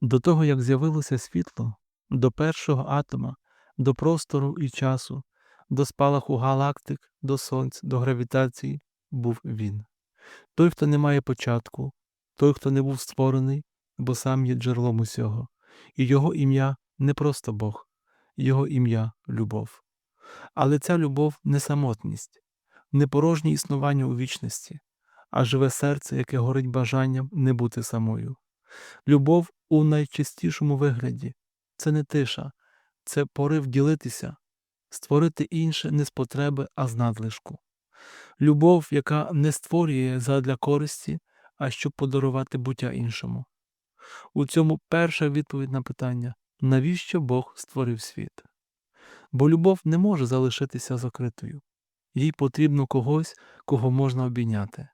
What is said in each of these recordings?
До того, як з'явилося світло, до першого атома, до простору і часу, до спалаху галактик, до сонця, до гравітації, був він. Той, хто не має початку, той, хто не був створений, бо сам є джерелом усього, і його ім'я не просто Бог, його ім'я любов. Але ця любов не самотність, не порожнє існування у вічності, а живе серце, яке горить бажанням не бути самою. Любов у найчистішому вигляді це не тиша, це порив ділитися, створити інше не з потреби, а з надлишку. Любов, яка не створює задля користі, а щоб подарувати буття іншому. У цьому перша відповідь на питання, навіщо Бог створив світ. Бо любов не може залишитися закритою, їй потрібно когось, кого можна обійняти.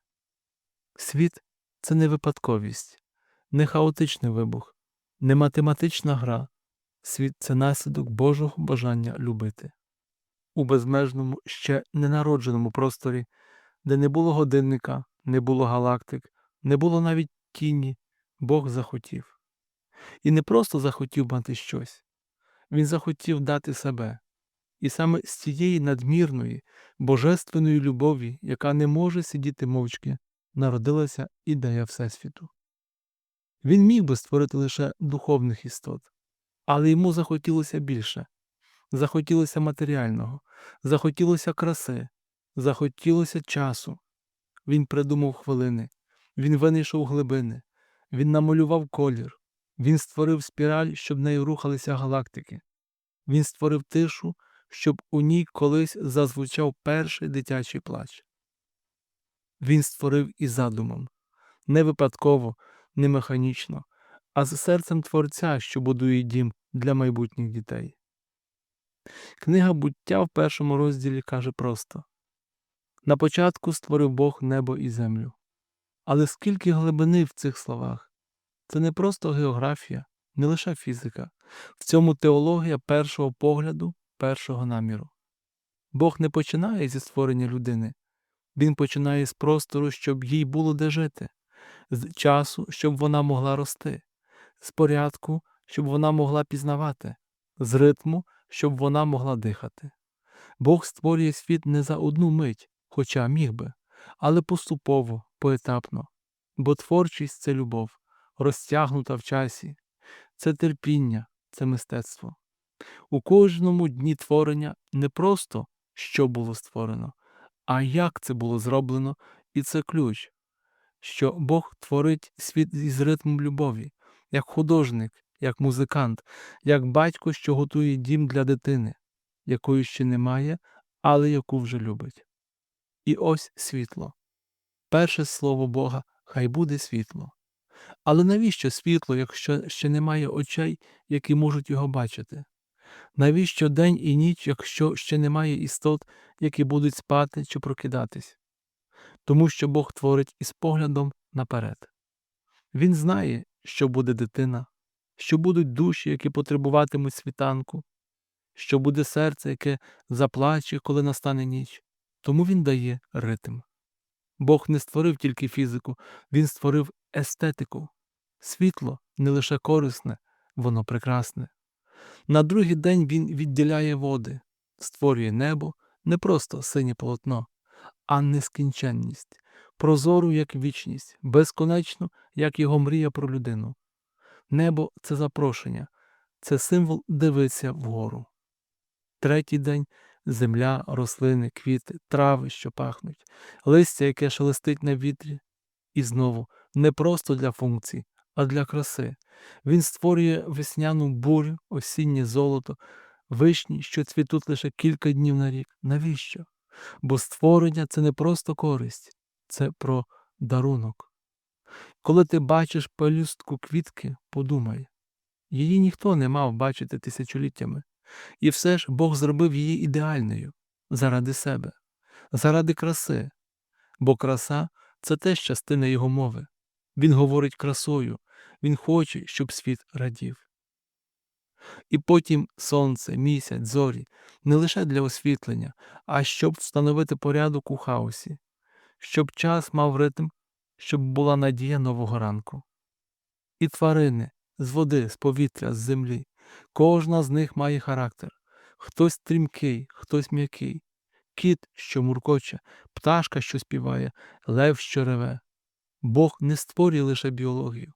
Світ це не випадковість, не хаотичний вибух, не математична гра. Світ це наслідок Божого бажання любити. У безмежному, ще ненародженому просторі, де не було годинника, не було галактик, не було навіть тіні, Бог захотів. І не просто захотів мати щось, Він захотів дати себе. І саме з цієї надмірної, божественної любові, яка не може сидіти мовчки, народилася ідея Всесвіту. Він міг би створити лише духовних істот, але йому захотілося більше. Захотілося матеріального, захотілося краси, захотілося часу. Він придумав хвилини, він винайшов глибини, він намалював колір, він створив спіраль, щоб нею рухалися галактики. Він створив тишу, щоб у ній колись зазвучав перший дитячий плач. Він створив із задумом не випадково, не механічно, а з серцем творця, що будує дім для майбутніх дітей. Книга буття в першому розділі каже просто на початку створив Бог небо і землю. Але скільки глибини в цих словах? Це не просто географія, не лише фізика, в цьому теологія першого погляду, першого наміру. Бог не починає зі створення людини, Він починає з простору, щоб їй було де жити, з часу, щоб вона могла рости, з порядку, щоб вона могла пізнавати, з ритму, щоб вона могла дихати. Бог створює світ не за одну мить, хоча міг би, але поступово, поетапно, бо творчість це любов, розтягнута в часі, це терпіння, це мистецтво. У кожному дні творення не просто що було створено, а як це було зроблено, і це ключ, що Бог творить світ із ритмом любові, як художник, як музикант, як батько, що готує дім для дитини, якої ще немає, але яку вже любить. І ось світло. Перше слово Бога хай буде світло. Але навіщо світло, якщо ще немає очей, які можуть його бачити? Навіщо день і ніч, якщо ще немає істот, які будуть спати чи прокидатись? Тому що Бог творить із поглядом наперед. Він знає, що буде дитина, що будуть душі, які потребуватимуть світанку, що буде серце, яке заплаче, коли настане ніч. Тому він дає ритм. Бог не створив тільки фізику, він створив естетику. Світло не лише корисне, воно прекрасне. На другий день він відділяє води, створює небо не просто синє полотно, а нескінченність, прозору як вічність, безконечну, як його мрія про людину. Небо це запрошення, це символ дивитися вгору. Третій день земля, рослини, квіти, трави, що пахнуть, листя, яке шелестить на вітрі, і знову не просто для функцій, а для краси. Він створює весняну бурю, осіннє золото, вишні, що цвітуть лише кілька днів на рік. Навіщо? Бо створення це не просто користь, це про дарунок. Коли ти бачиш пелюстку квітки, подумай її ніхто не мав бачити тисячоліттями, і все ж Бог зробив її ідеальною заради себе, заради краси, бо краса це теж частина його мови. Він говорить красою, він хоче, щоб світ радів. І потім сонце, місяць, зорі не лише для освітлення, а щоб встановити порядок у хаосі, щоб час мав ритм, щоб була надія нового ранку. І тварини, з води, з повітря, з землі. Кожна з них має характер. Хтось стрімкий, хтось м'який. Кіт, що муркоче, пташка, що співає, лев, що реве. Бог не створює лише біологію.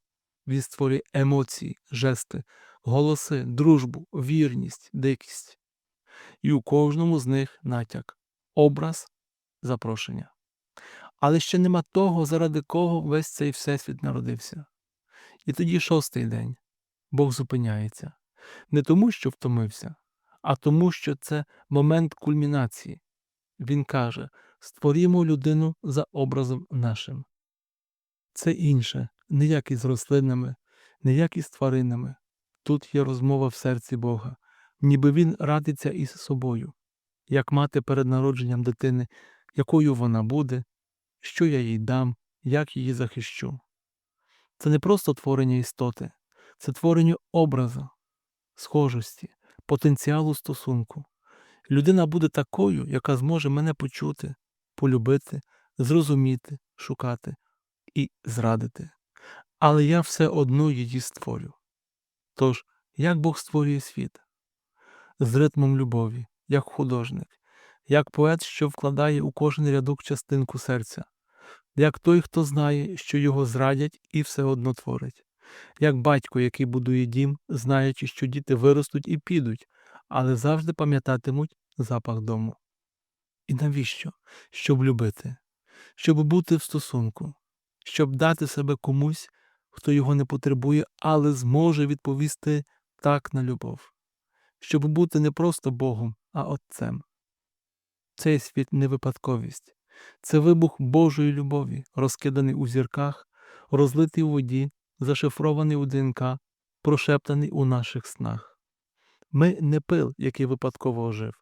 Він створює емоції, жести, голоси, дружбу, вірність, дикість. І у кожному з них натяк, образ, запрошення. Але ще нема того, заради кого весь цей всесвіт народився. І тоді шостий день Бог зупиняється не тому, що втомився, а тому, що це момент кульмінації. Він каже: створімо людину за образом нашим. Це інше, не як із рослинами, не як із тваринами. Тут є розмова в серці Бога, ніби він радиться із собою, як мати перед народженням дитини, якою вона буде, що я їй дам, як її захищу. Це не просто творення істоти, це творення образу, схожості, потенціалу стосунку. Людина буде такою, яка зможе мене почути, полюбити, зрозуміти, шукати і зрадити. Але я все одно її створю. Тож, як Бог створює світ? З ритмом любові, як художник, як поет, що вкладає у кожен рядок частинку серця, як той, хто знає, що його зрадять і все одно творить, як батько, який будує дім, знаючи, що діти виростуть і підуть, але завжди пам'ятатимуть запах дому. І навіщо? Щоб любити, щоб бути в стосунку, щоб дати себе комусь, хто його не потребує, але зможе відповісти так на любов, щоб бути не просто Богом, а Отцем. Цей світ не випадковість, це вибух Божої любові, розкиданий у зірках, розлитий у воді, зашифрований у ДНК, прошептаний у наших снах. Ми не пил, який випадково ожив.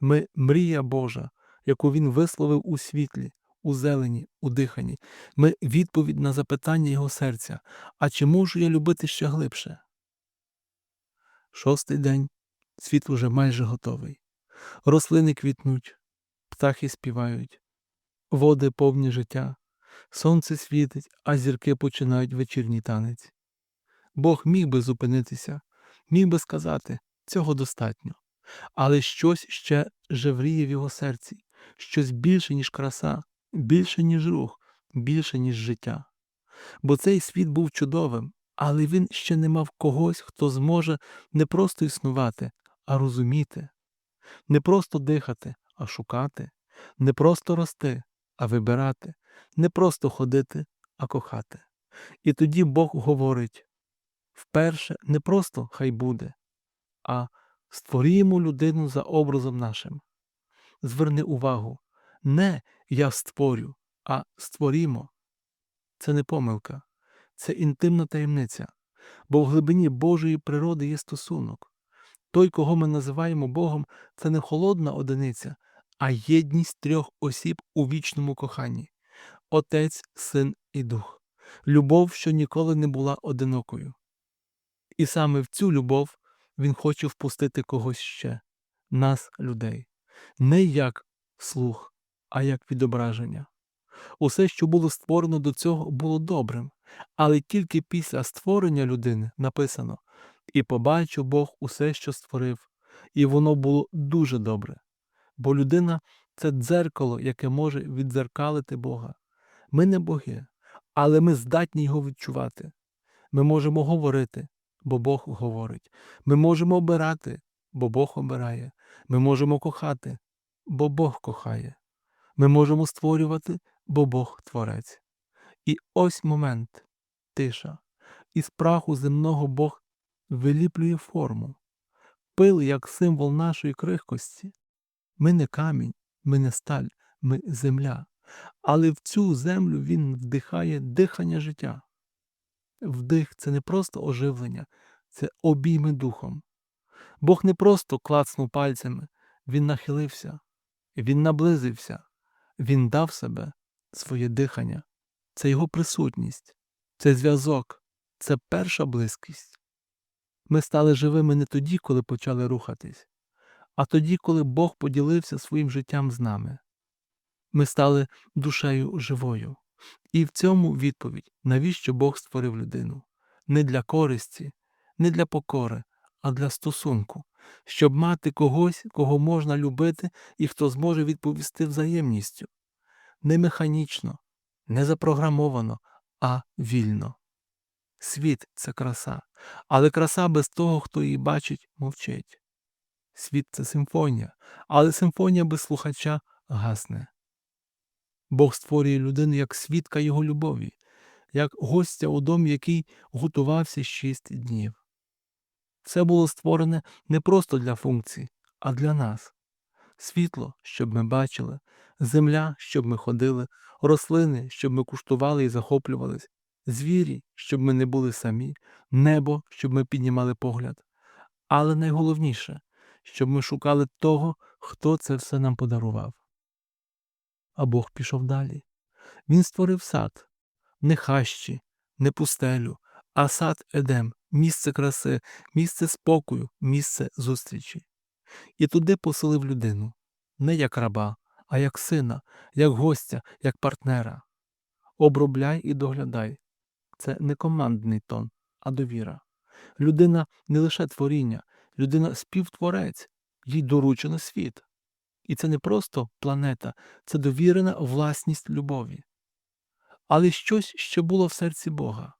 Ми мрія Божа, яку він висловив у світлі, у зелені, у диханні. Ми відповідь на запитання його серця. А чи можу я любити ще глибше? Шостий день. Світ уже майже готовий. Рослини квітнуть, птахи співають, води повні життя, сонце світить, а зірки починають вечірній танець. Бог міг би зупинитися, міг би сказати цього достатньо. Але щось ще жевріє в його серці, щось більше, ніж краса, більше, ніж рух, більше, ніж життя. Бо цей світ був чудовим, але він ще не мав когось, хто зможе не просто існувати, а розуміти, не просто дихати, а шукати, не просто рости, а вибирати, не просто ходити, а кохати. І тоді Бог говорить вперше не просто хай буде, а створімо людину за образом нашим. Зверни увагу, не я створю, а створімо. Це не помилка, це інтимна таємниця, бо в глибині Божої природи є стосунок. Той, кого ми називаємо Богом, це не холодна одиниця, а єдність трьох осіб у вічному коханні Отець, Син і Дух, любов, що ніколи не була одинокою. І саме в цю любов він хоче впустити когось ще, нас, людей, не як слух, а як відображення. Усе, що було створено до цього, було добрим, але тільки після створення людини написано і побачив Бог усе, що створив, і воно було дуже добре. Бо людина це дзеркало, яке може віддзеркалити Бога. Ми не боги, але ми здатні його відчувати. Ми можемо говорити, бо Бог говорить. Ми можемо обирати, бо Бог обирає. Ми можемо кохати, бо Бог кохає. Ми можемо створювати, бо Бог творець. І ось момент тиша. Із праху земного Бог виліплює форму. Пил як символ нашої крихкості. Ми не камінь, ми не сталь, ми земля. Але в цю землю він вдихає дихання життя. Вдих це не просто оживлення, це обійми духом. Бог не просто клацнув пальцями, він нахилився, він наблизився, він дав себе своє дихання, це його присутність, це зв'язок, це перша близькість. Ми стали живими не тоді, коли почали рухатись, а тоді, коли Бог поділився своїм життям з нами. Ми стали душею живою. І в цьому відповідь, навіщо Бог створив людину. не для користі, не для покори, а для стосунку, щоб мати когось, кого можна любити і хто зможе відповісти взаємністю. Не механічно, не запрограмовано, а вільно. Світ це краса, але краса без того, хто її бачить, мовчить. Світ це симфонія, але симфонія без слухача гасне. Бог створює людину як свідка його любові, як гостя у домі, який готувався шість днів. Все було створене не просто для функцій, а для нас. Світло, щоб ми бачили, земля, щоб ми ходили, рослини, щоб ми куштували і захоплювались, звірі, щоб ми не були самі, небо, щоб ми піднімали погляд. Але найголовніше, щоб ми шукали того, хто це все нам подарував. А Бог пішов далі. Він створив сад, не хащі, не пустелю, а сад Едем, місце краси, місце спокою, місце зустрічі. І туди поселив людину не як раба, а як сина, як гостя, як партнера. Обробляй і доглядай. Це не командний тон, а довіра. Людина не лише творіння, людина співтворець, їй доручено світ. І це не просто планета, це довірена власність любові. Але щось ще було в серці Бога.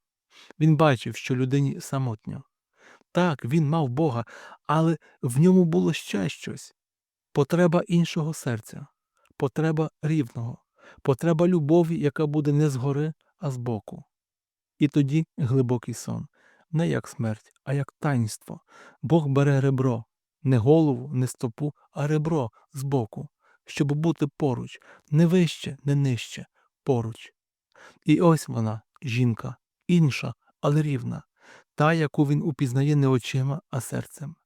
Він бачив, що людині самотньо. Так, він мав Бога, але в ньому було ще щось потреба іншого серця, потреба рівного, потреба любові, яка буде не згори, а збоку. І тоді глибокий сон, не як смерть, а як таїнство. Бог бере ребро, не голову, не стопу, а ребро збоку, щоб бути поруч, не вище, не нижче, поруч. І ось вона, жінка, інша, але рівна, та, яку він упізнає не очима, а серцем.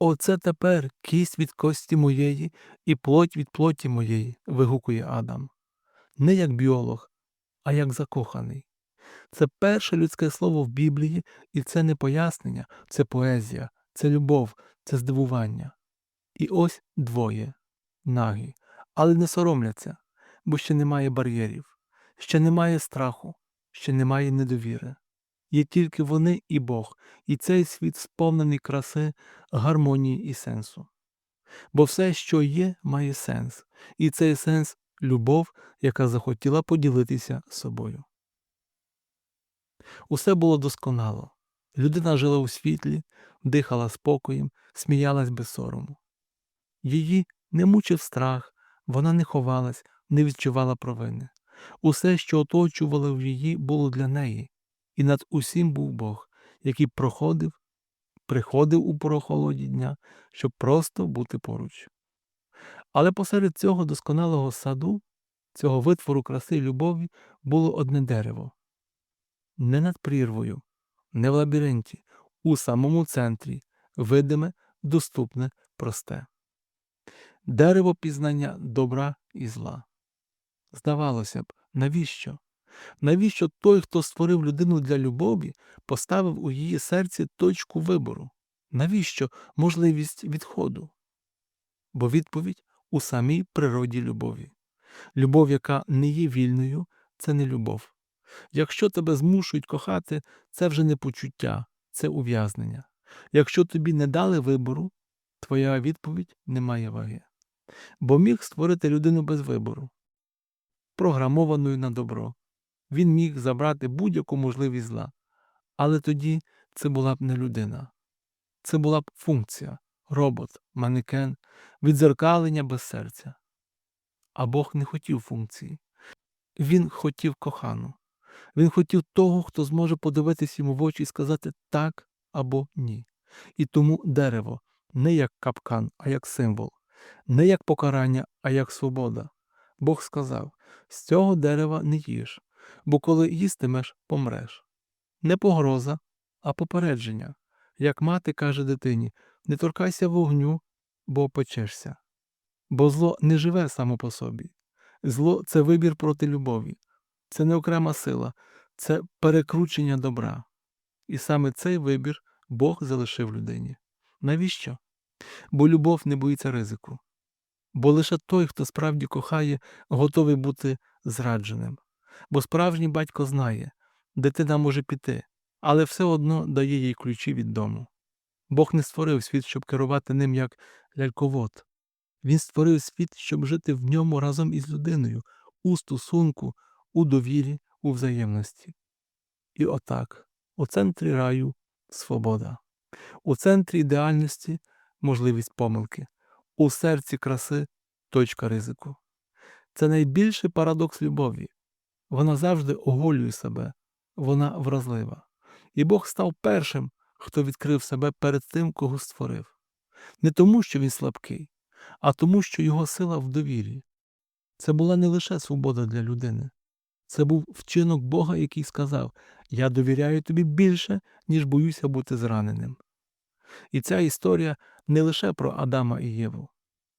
Оце тепер кість від кості моєї і плоть від плоті моєї, вигукує Адам. Не як біолог, а як закоханий. Це перше людське слово в Біблії, і це не пояснення, це поезія, це любов, це здивування. І ось двоє нагі, але не соромляться, бо ще немає бар'єрів, ще немає страху, ще немає недовіри. Є тільки вони і Бог, і цей світ сповнений краси, гармонії і сенсу. Бо все, що є, має сенс, і цей сенс любов, яка захотіла поділитися собою. Усе було досконало. Людина жила у світлі, дихала спокоєм, сміялась без сорому. Її не мучив страх, вона не ховалась, не відчувала провини. Усе, що оточувало її, було для неї, і над усім був Бог, який проходив, приходив у прохолоді дня, щоб просто бути поруч. Але посеред цього досконалого саду, цього витвору краси й любові, було одне дерево не над прірвою, не в лабіринті, у самому центрі, видиме, доступне, просте. Дерево пізнання добра і зла. Здавалося б, навіщо? Навіщо той, хто створив людину для любові, поставив у її серці точку вибору? Навіщо можливість відходу? Бо відповідь у самій природі любові. Любов, яка не є вільною, це не любов. Якщо тебе змушують кохати, це вже не почуття, це ув'язнення. Якщо тобі не дали вибору, твоя відповідь не має ваги. Бо міг створити людину без вибору, програмованою на добро. Він міг забрати будь-яку можливість зла. Але тоді це була б не людина. Це була б функція, робот, манекен, відзеркалення без серця. А Бог не хотів функції. Він хотів кохану. Він хотів того, хто зможе подивитись йому в очі і сказати так або ні. І тому дерево не як капкан, а як символ, не як покарання, а як свобода. Бог сказав з цього дерева не їж, бо коли їстимеш, помреш. Не погроза, а попередження. Як мати каже дитині не торкайся вогню, бо опечешся. Бо зло не живе само по собі. Зло це вибір проти любові, це не окрема сила, це перекручення добра. І саме цей вибір Бог залишив людині. Навіщо? Бо любов не боїться ризику. Бо лише той, хто справді кохає, готовий бути зрадженим. Бо справжній батько знає, дитина може піти, але все одно дає їй ключі від дому. Бог не створив світ, щоб керувати ним як ляльковод. Він створив світ, щоб жити в ньому разом із людиною, у стосунку, у довірі, у взаємності. І отак, у центрі раю свобода, у центрі ідеальності можливість помилки, у серці краси точка ризику. Це найбільший парадокс любові. Вона завжди оголює себе, вона вразлива. І Бог став першим, хто відкрив себе перед тим, кого створив. Не тому, що він слабкий, а тому, що його сила в довірі. Це була не лише свобода для людини, це був вчинок Бога, який сказав: Я довіряю тобі більше, ніж боюся бути зраненим. І ця історія не лише про Адама і Єву,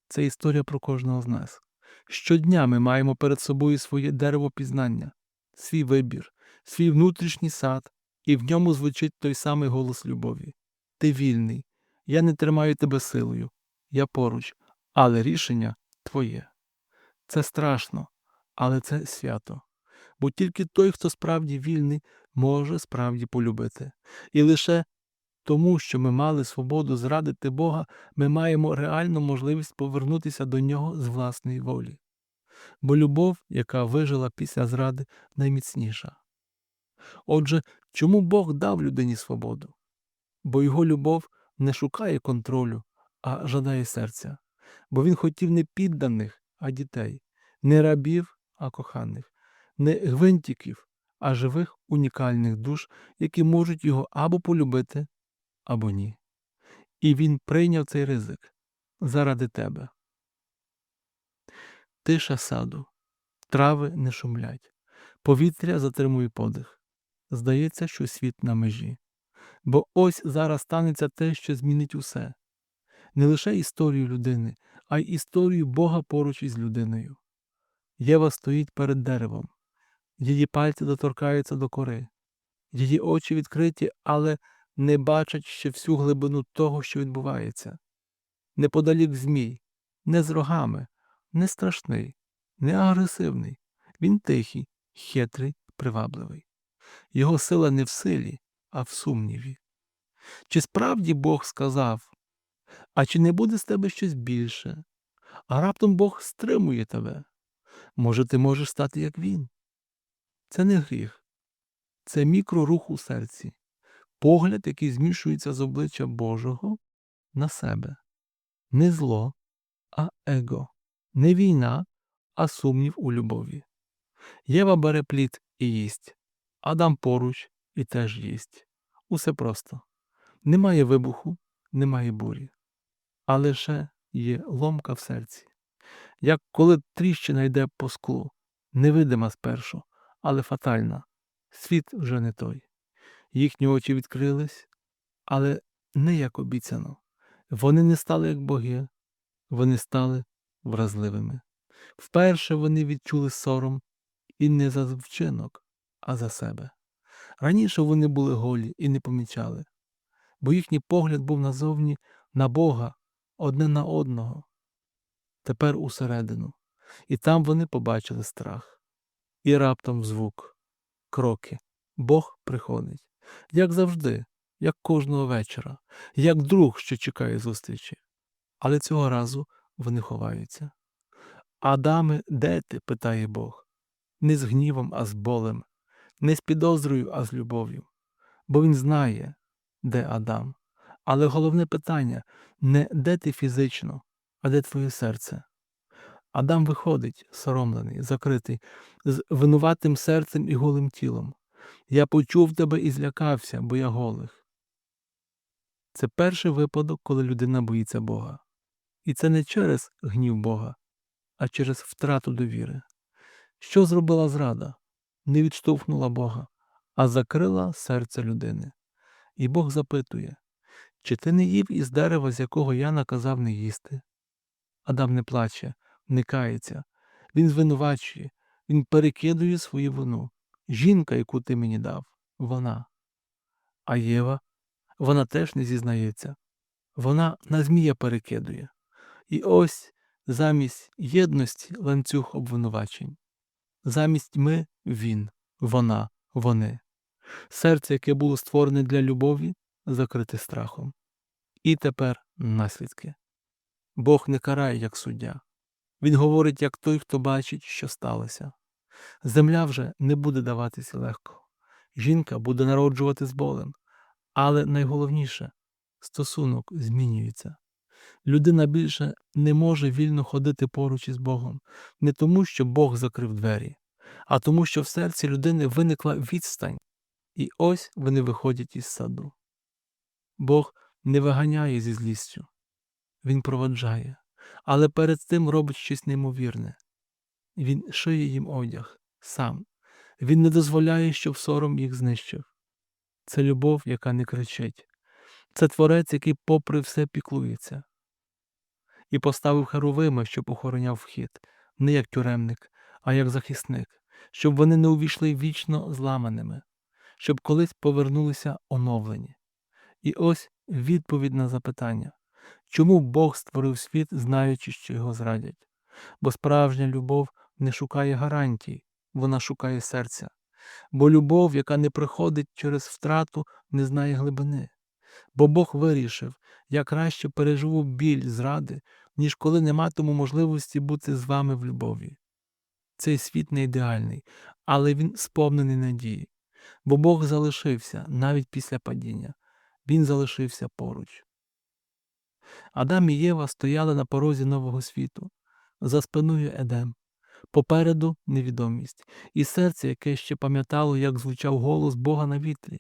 це історія про кожного з нас. Щодня ми маємо перед собою своє дерево пізнання, свій вибір, свій внутрішній сад, і в ньому звучить той самий голос любові. Ти вільний, я не тримаю тебе силою, я поруч, але рішення твоє. Це страшно, але це свято. Бо тільки той, хто справді вільний, може справді полюбити. І лише тому, що ми мали свободу зрадити Бога, ми маємо реальну можливість повернутися до нього з власної волі. Бо любов, яка вижила після зради, найміцніша. Отже, чому Бог дав людині свободу? Бо його любов не шукає контролю, а жадає серця. Бо він хотів не підданих, а дітей, не рабів, а коханих, не гвинтиків, а живих унікальних душ, які можуть його або полюбити, або ні. І він прийняв цей ризик заради тебе. Тиша саду, трави не шумлять, повітря затримує подих. Здається, що світ на межі. Бо ось зараз станеться те, що змінить усе не лише історію людини, а й історію Бога поруч із людиною. Єва стоїть перед деревом, її пальці доторкаються до кори, її очі відкриті, але не бачать ще всю глибину того, що відбувається. Неподалік змій, не з рогами, не страшний, не агресивний, він тихий, хитрий, привабливий. Його сила не в силі, а в сумніві. Чи справді Бог сказав, а чи не буде з тебе щось більше? А раптом Бог стримує тебе. Може, ти можеш стати, як він? Це не гріх, це мікрорух у серці, погляд, який змішується з обличчя Божого на себе. Не зло, а его, не війна, а сумнів у любові. Єва бере плід і їсть, Адам поруч і теж їсть. Усе просто. Немає вибуху, немає бурі, а лише є ломка в серці. Як коли тріщина йде по склу, невидима спершу, але фатальна, світ вже не той. Їхні очі відкрились, але не як обіцяно. Вони не стали як боги, вони стали вразливими. Вперше вони відчули сором і не за вчинок, а за себе. Раніше вони були голі і не помічали, бо їхній погляд був назовні на Бога, одне на одного, тепер усередину, і там вони побачили страх. І раптом звук, кроки. Бог приходить, як завжди, як кожного вечора, як друг, що чекає зустрічі. Але цього разу вони ховаються. Адаме, де ти? питає Бог. Не з гнівом, а з болем, не з підозрою, а з любов'ю. Бо він знає, де Адам. Але головне питання не де ти фізично, а де твоє серце. Адам виходить, соромлений, закритий, з винуватим серцем і голим тілом. Я почув тебе і злякався, бо я голих. Це перший випадок, коли людина боїться Бога. І це не через гнів Бога, а через втрату довіри. Що зробила зрада? Не відштовхнула Бога, а закрила серце людини. І Бог запитує чи ти не їв із дерева, з якого я наказав не їсти? Адам не плаче, не кається, він звинувачує, він перекидує свою вину. Жінка, яку ти мені дав, вона. А Єва, вона теж не зізнається. Вона на змія перекидує. І ось замість єдності ланцюг обвинувачень. Замість ми він, вона, вони. Серце, яке було створене для любові, закрите страхом. І тепер наслідки. Бог не карає, як суддя. Він говорить, як той, хто бачить, що сталося. Земля вже не буде даватися легко. Жінка буде народжувати з болем. Але найголовніше стосунок змінюється. Людина більше не може вільно ходити поруч із Богом, не тому, що Бог закрив двері, а тому, що в серці людини виникла відстань, і ось вони виходять із саду. Бог не виганяє зі злістю, Він проводжає, але перед тим робить щось неймовірне. Він шиє їм одяг сам. Він не дозволяє, щоб сором їх знищив. Це любов, яка не кричить. Це творець, який попри все піклується. І поставив херовима, щоб охороняв вхід, не як тюремник, а як захисник, щоб вони не увійшли вічно зламаними, щоб колись повернулися оновлені. І ось відповідь на запитання чому Бог створив світ, знаючи, що його зрадять? Бо справжня любов не шукає гарантій, вона шукає серця. Бо любов, яка не приходить через втрату, не знає глибини. Бо Бог вирішив, я краще переживу біль зради, ніж коли не матиму можливості бути з вами в любові. Цей світ не ідеальний, але він сповнений надії, бо Бог залишився навіть після падіння, Він залишився поруч. Адам і Єва стояли на порозі нового світу, за спиною Едем, попереду невідомість, і серце, яке ще пам'ятало, як звучав голос Бога на вітрі,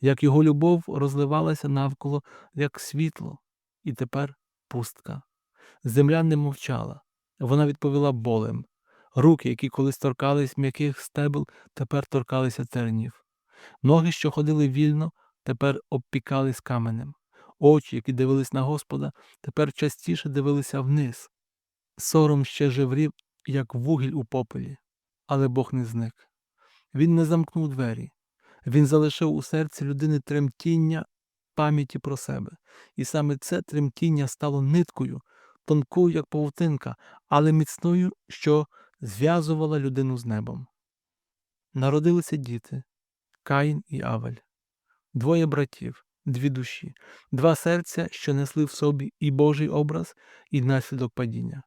як його любов розливалася навколо, як світло, і тепер пустка. Земля не мовчала, вона відповіла болем. Руки, які колись торкались м'яких стебел, тепер торкалися тернів. Ноги, що ходили вільно, тепер обпікались каменем. Очі, які дивились на Господа, тепер частіше дивилися вниз. Сором ще жеврів, як вугіль у попелі, але Бог не зник. Він не замкнув двері, він залишив у серці людини тремтіння пам'яті про себе, і саме це тремтіння стало ниткою, тонкою, як павутинка, але міцною, що зв'язувала людину з небом. Народилися діти Каїн і Авель, двоє братів, дві душі, два серця, що несли в собі і Божий образ, і наслідок падіння.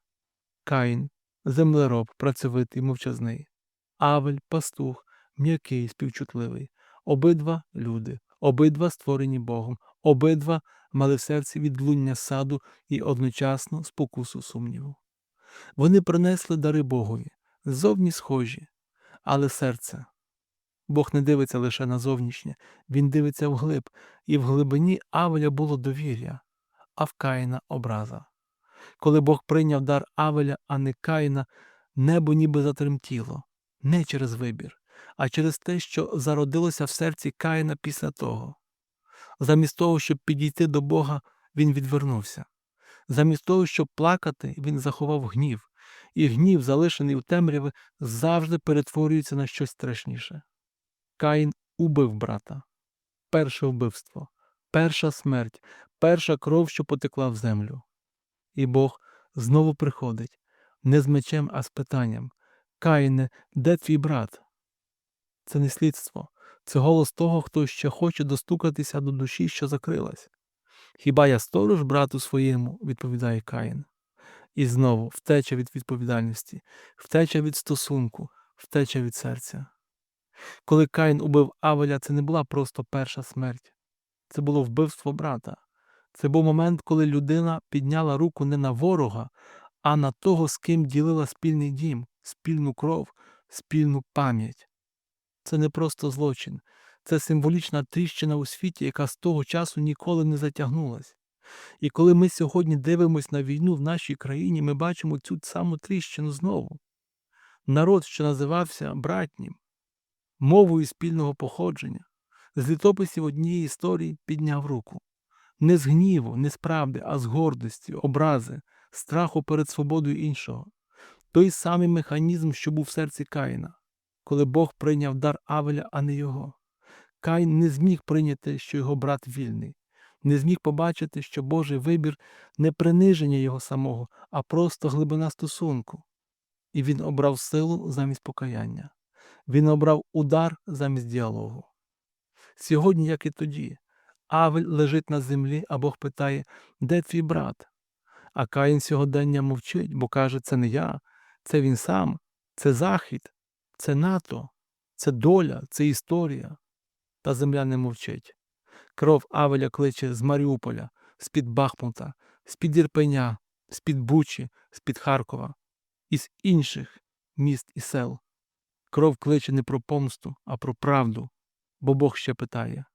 Каїн землероб, працьовитий, мовчазний, Авель пастух, м'який, співчутливий, обидва люди, обидва створені Богом, обидва мали в серці відлуння саду і одночасно спокусу сумніву. Вони принесли дари Богові, зовні схожі, але серце. Бог не дивиться лише на зовнішнє, він дивиться вглиб, і в глибині Авеля було довір'я, а в Каїна образа. Коли Бог прийняв дар Авеля, а не Каїна, небо ніби затремтіло, не через вибір, а через те, що зародилося в серці Каїна після того. Замість того, щоб підійти до Бога, він відвернувся. Замість того, щоб плакати, він заховав гнів, і гнів, залишений у темряві, завжди перетворюється на щось страшніше. Каїн убив брата. Перше вбивство, перша смерть, перша кров, що потекла в землю. І Бог знову приходить не з мечем, а з питанням Каїне, де твій брат? Це не слідство, це голос того, хто ще хоче достукатися до душі, що закрилась. Хіба я сторож брату своєму, відповідає Каїн. І знову втеча від відповідальності, втеча від стосунку, втеча від серця. Коли Каїн убив Авеля, це не була просто перша смерть, це було вбивство брата. Це був момент, коли людина підняла руку не на ворога, а на того, з ким ділила спільний дім, спільну кров, спільну пам'ять. Це не просто злочин, це символічна тріщина у світі, яка з того часу ніколи не затягнулась. І коли ми сьогодні дивимося на війну в нашій країні, ми бачимо цю саму тріщину знову. Народ, що називався братнім, мовою спільного походження, з літописів однієї історії підняв руку. Не з гніву, не з правди, а з гордості, образи, страху перед свободою іншого. Той самий механізм, що був в серці Каїна, коли Бог прийняв дар Авеля, а не його. Каїн не зміг прийняти, що його брат вільний, не зміг побачити, що Божий вибір не приниження його самого, а просто глибина стосунку. І він обрав силу замість покаяння. Він обрав удар замість діалогу. Сьогодні, як і тоді, Авель лежить на землі, а Бог питає, де твій брат? А Каїн сьогодення мовчить, бо каже, це не я, це він сам, це захід, це НАТО, це доля, це історія. Та земля не мовчить. Кров Авеля кличе з Маріуполя, з-під Бахмута, з-під Ірпеня, з-під Бучі, з-під Харкова, із інших міст і сел. Кров кличе не про помсту, а про правду, бо Бог ще питає.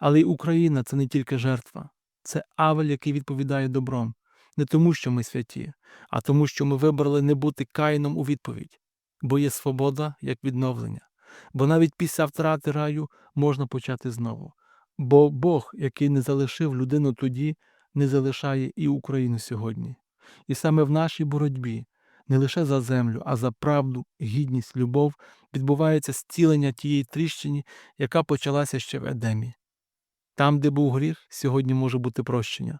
Але й Україна це не тільки жертва, це Авель, який відповідає добром, не тому, що ми святі, а тому, що ми вибрали не бути каїном у відповідь, бо є свобода як відновлення. Бо навіть після втрати раю можна почати знову. Бо Бог, який не залишив людину тоді, не залишає і Україну сьогодні. І саме в нашій боротьбі, не лише за землю, а за правду, гідність, любов, відбувається зцілення тієї тріщини, яка почалася ще в Едемі. Там, де був гріх, сьогодні може бути прощення.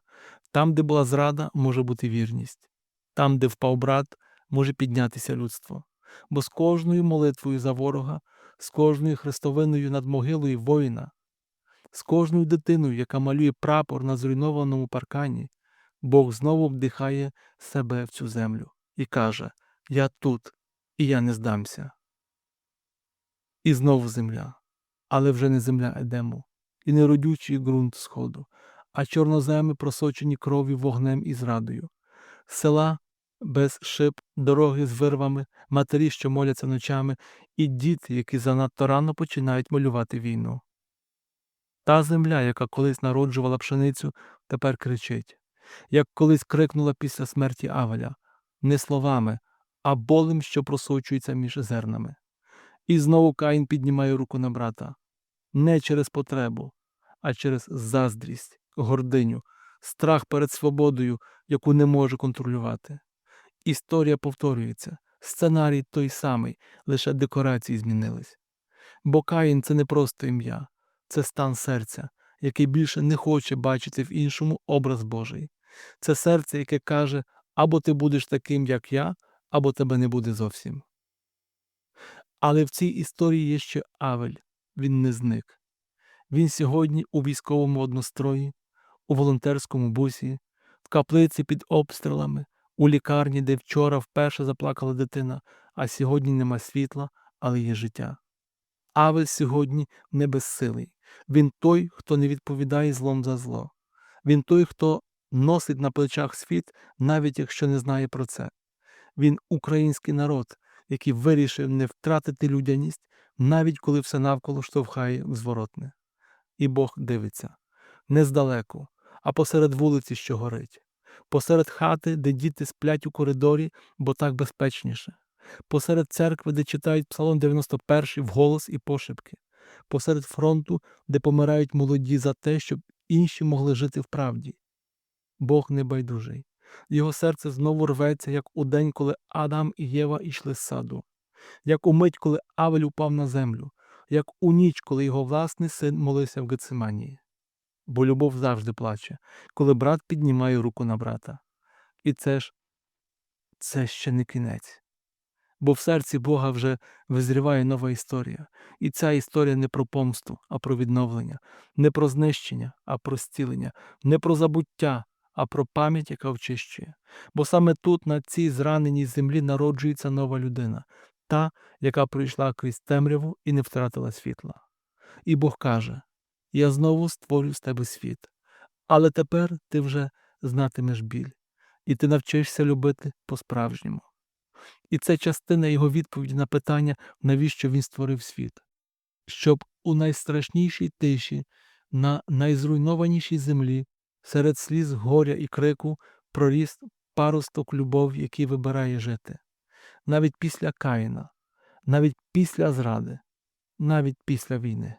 Там, де була зрада, може бути вірність. Там, де впав брат, може піднятися людство. Бо з кожною молитвою за ворога, з кожною хрестовиною над могилою воїна, з кожною дитиною, яка малює прапор на зруйнованому паркані, Бог знову вдихає себе в цю землю і каже: Я тут, і я не здамся. І знову земля, але вже не земля Едему, і не родючий ґрунт сходу, а чорноземи просочені кров'ю вогнем і зрадою, села без шип, дороги з вирвами, матері, що моляться ночами, і діти, які занадто рано починають малювати війну. Та земля, яка колись народжувала пшеницю, тепер кричить, як колись крикнула після смерті Авеля, не словами, а болем, що просочується між зернами. І знову Каїн піднімає руку на брата не через потребу, а через заздрість, гординю, страх перед свободою, яку не може контролювати. Історія повторюється, сценарій той самий, лише декорації змінились. Бо Каїн це не просто ім'я, це стан серця, який більше не хоче бачити в іншому образ Божий. Це серце, яке каже, або ти будеш таким, як я, або тебе не буде зовсім. Але в цій історії є ще Авель, він не зник. Він сьогодні у військовому однострої, у волонтерському бусі, в каплиці під обстрілами, у лікарні, де вчора вперше заплакала дитина, а сьогодні нема світла, але є життя. Авель сьогодні не безсилий. Він той, хто не відповідає злом за зло. Він той, хто носить на плечах світ, навіть якщо не знає про це. Він український народ, який вирішив не втратити людяність, навіть коли все навколо штовхає в зворотне. І Бог дивиться. Не здалеку, а посеред вулиці, що горить, посеред хати, де діти сплять у коридорі, бо так безпечніше, посеред церкви, де читають Псалом 91 вголос і пошепки, посеред фронту, де помирають молоді за те, щоб інші могли жити в правді. Бог не байдужий. Його серце знову рветься, як у день, коли Адам і Єва йшли з саду, як у мить, коли Авель упав на землю, як у ніч, коли його власний син молився в Гециманії. Бо любов завжди плаче, коли брат піднімає руку на брата. І це ж це ще не кінець. Бо в серці Бога вже визріває нова історія. І ця історія не про помсту, а про відновлення, не про знищення, а про зцілення, не про забуття, а про пам'ять, яка очищує. Бо саме тут, на цій зраненій землі, народжується нова людина, та, яка пройшла крізь темряву і не втратила світла. І Бог каже: Я знову створю з тебе світ, але тепер ти вже знатимеш біль, і ти навчишся любити по-справжньому. І це частина його відповіді на питання, навіщо він створив світ, щоб у найстрашнішій тиші, на найзруйнованішій землі, серед сліз горя і крику проріс паросток любов, який вибирає жити, навіть після Каїна, навіть після зради, навіть після війни.